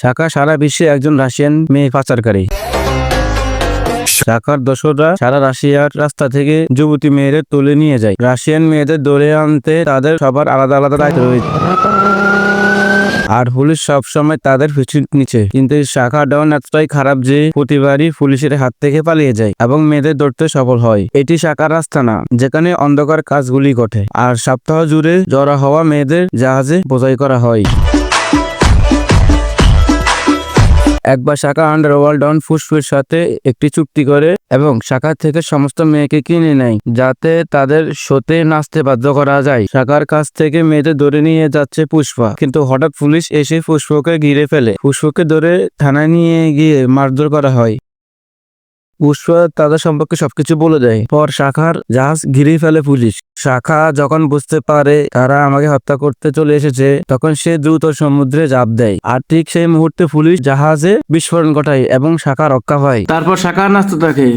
শাখা সারা বিশ্বে একজন রাশিয়ান মেয়ে পাচারকারী। শাখার দোসররা সারা রাশিয়ার রাস্তা থেকে যুবতী মেয়েদের তুলে নিয়ে যায়। রাশিয়ান মেয়েদের ধরে আনতে তাদের সবার আলাদা আলাদা দায়িত্ব রয়েছে আর পুলিশ সবসময় তাদের পিছু নিচে। কিন্তু শাখা ডাউন এতটাই খারাপ যে প্রতিবারই পুলিশের হাত থেকে পালিয়ে যায় এবং মেয়েদের ধরতে সফল হয়। এটি শাখার রাস্তা না, যেখানে অন্ধকার কাজগুলি ঘটে। আর সপ্তাহ জুড়ে জড়া হওয়া মেয়েদের জাহাজে বোঝাই করা হয়। একবার শাখা আন্ডার আন্ডারওয়ার্ল্ড ডন ফুসফুর সাথে একটি চুক্তি করে এবং শাখা থেকে সমস্ত মেয়েকে কিনে নেয়, যাতে তাদের শোতে নাচতে বাধ্য করা যায়। শাখার কাছ থেকে মেয়েদের ধরে নিয়ে যাচ্ছে পুষ্পা, কিন্তু হঠাৎ পুলিশ এসে পুষ্পকে ঘিরে ফেলে। পুষ্পকে ধরে থানায় নিয়ে গিয়ে মারধর করা হয়। পুষ্পা তাদের সম্পর্কে সবকিছু বলে দেয়। পর শাখার জাহাজ ঘিরে ফেলে পুলিশ। শাখা যখন বুঝতে পারে তারা আমাকে হত্যা করতে চলে এসেছে, তখন সে দ্রুত সমুদ্রে জাপ দেয়। আর ঠিক সেই মুহূর্তে পুলিশ জাহাজে বিস্ফোরণ ঘটায় এবং শাখা রক্ষা হয়। তারপর শাখা নাচতে থাকে।